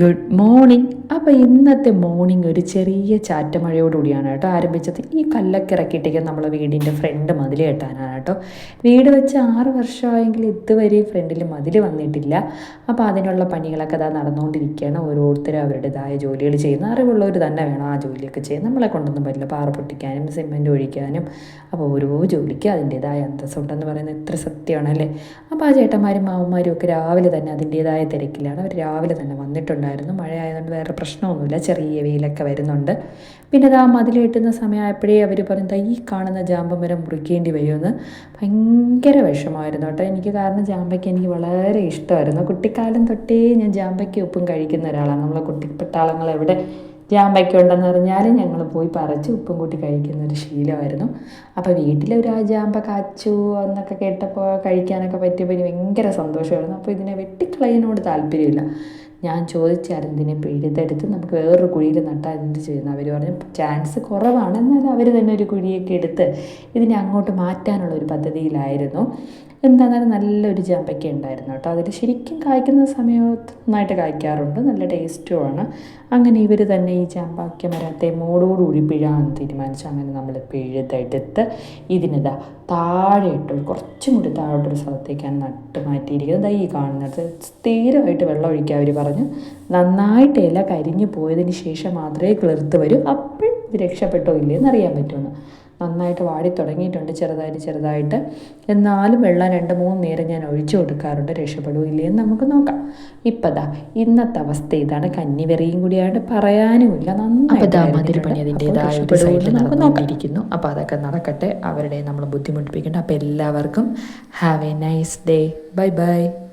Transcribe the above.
Good morning അപ്പോൾ ഇന്നത്തെ morning ഒരു ചെറിയ ചാറ്റമഴയോടുകൂടിയാണ് കേട്ടോ. ആരംഭിച്ചത് ഈ കല്ലൊക്കെ ഇറക്കിയിട്ടേക്ക് നമ്മളെ വീടിന്റെ ഫ്രണ്ട് മതിൽ കെട്ടാനാണ് കേട്ടോ. വീട് വെച്ച് ആറ് വർഷമായെങ്കിൽ ഇതുവരെ ഫ്രണ്ടിൽ മതിൽ വന്നിട്ടില്ല. അപ്പോൾ അതിനുള്ള പണികളൊക്കെ അതാ നടന്നുകൊണ്ടിരിക്കുകയാണ്. ഓരോരുത്തരും അവരുടേതായ ജോലികൾ ചെയ്യുന്ന. അറിവുള്ളവർ തന്നെ വേണം ആ ജോലിയൊക്കെ ചെയ്യാൻ. നമ്മളെ കൊണ്ടൊന്നും പറ്റില്ല. പാറ പൊട്ടിക്കാനും സിമെന്റ് ഒഴിക്കാനും. അപ്പോൾ ഓരോ ജോലിക്ക് അതിന്റേതായ അന്തസ്സുണ്ടെന്ന് പറയുന്നത് എത്ര സത്യമാണല്ലേ? അപ്പോൾ ആ ചേട്ടന്മാരും മാവന്മാരും ഒക്കെ രാവിലെ തന്നെ അതിന്റേതായ തിരക്കിലാണ്. അവർ രാവിലെ തന്നെ വന്നിട്ടുണ്ടായിരുന്നു മഴ ആയതുകൊണ്ട് വേറെ പ്രശ്നമൊന്നുമില്ല. ചെറിയ വെയിലൊക്കെ വരുന്നുണ്ട്. പിന്നെ ആ മതിൽ കെട്ടുന്ന സമയമായപ്പോഴേ അവർ പറയുന്നത് ഈ കാണുന്ന ജാമ്പം വരെ മുറിക്കേണ്ടി വരുമെന്ന്. ഭയങ്കര വിഷമമായിരുന്നു കേട്ടോ. എനിക്ക് കാരണം ജാമ്പയ്ക്ക് എനിക്ക് വളരെ ഇഷ്ടമായിരുന്നു. കുട്ടിക്കാലം തൊട്ടേ ഞാൻ ജാമ്പയ്ക്ക് ഉപ്പും കഴിക്കുന്ന ഒരാളാണ്. നമ്മളെ കുട്ടിപ്പട്ടാളങ്ങൾ എവിടെ ജാമ്പയ്ക്ക ഉണ്ടെന്ന് പറഞ്ഞാൽ ഞങ്ങൾ പോയി പറിച്ച് ഉപ്പും കൂട്ടി കഴിക്കുന്ന ഒരു ശീലമായിരുന്നു. അപ്പോൾ വീട്ടിലൊരു ആ ജാമ്പ കാച്ചു എന്നൊക്കെ കേട്ടപ്പോൾ കഴിക്കാനൊക്കെ പറ്റിയപ്പോൾ എനിക്ക് ഭയങ്കര സന്തോഷമായിരുന്നു. അപ്പോൾ ഇതിനെ വെട്ടിക്കളയാനോട് താല്പര്യമില്ല. ഞാൻ ചോദിച്ചായിരുന്നു ഇതിനെ പിഴുതെടുത്ത് നമുക്ക് വേറൊരു കുഴിയിൽ നട്ടാൽ എന്ത് ചെയ്യുന്നു? അവർ പറഞ്ഞു ചാൻസ് കുറവാണ് എന്നാൽ അവർ തന്നെ ഒരു കുഴിയൊക്കെ എടുത്ത് ഇതിനെ അങ്ങോട്ട് മാറ്റാനുള്ള ഒരു പദ്ധതിയിലായിരുന്നു. എന്താണെന്നാലും നല്ലൊരു ജാമ്പയ്ക്ക ഉണ്ടായിരുന്നു കേട്ടോ. അതിൽ ശരിക്കും കായ്ക്കുന്ന സമയത്ത് നന്നായിട്ട് കായ്ക്കാറുണ്ട്. നല്ല ടേസ്റ്റുമാണ് അങ്ങനെ ഇവർ തന്നെ ഈ ചാമ്പാക്ക മരത്തെ മോടോടുകൂടി പിഴാന്ന് തീരുമാനിച്ചു അങ്ങനെ നമ്മൾ പിഴുതെടുത്ത് ഇതിനിതാ താഴെ ഇട്ട് കുറച്ചും കൂടി താഴോട്ടൊരു സ്ഥലത്തേക്കാണ് നട്ട് മാറ്റിയിരിക്കുന്നത്. ഈ കാണുന്നത്. സ്ഥിരമായിട്ട് വെള്ളം ഒഴിക്കാൻ അവർ പറഞ്ഞു. നന്നായിട്ട് ഇല കരിഞ്ഞു പോയതിന് ശേഷം മാത്രമേ കിളിർത്ത് വരൂ. അപ്പോൾ ഇത് രക്ഷപ്പെട്ടോ ഇല്ലയെന്ന് അറിയാൻ പറ്റുമെന്ന്. നന്നായിട്ട് വാടി തുടങ്ങിയിട്ടുണ്ട് ചെറുതായിട്ട് ചെറുതായിട്ട്. എന്നാലും വെള്ളം രണ്ട് മൂന്ന് നേരം ഞാൻ ഒഴിച്ചു കൊടുക്കാറുണ്ട് രക്ഷപ്പെടുകയില്ലേ ഇല്ലയെന്ന് നമുക്ക് നോക്കാം. ഇപ്പം ദാ ഇന്നത്തെ അവസ്ഥ ഇതാണ്. കന്നിവെറിയും കൂടിയായിട്ട് പറയാനുമില്ല എന്ന് നടന്നുകൊണ്ടിരിക്കുന്നു. അപ്പോൾ അതൊക്കെ നടക്കട്ടെ. അവരുടെ നമ്മൾ ബുദ്ധിമുട്ടിപ്പിക്കേണ്ട. അപ്പോൾ എല്ലാവർക്കും have a nice day. Bye bye.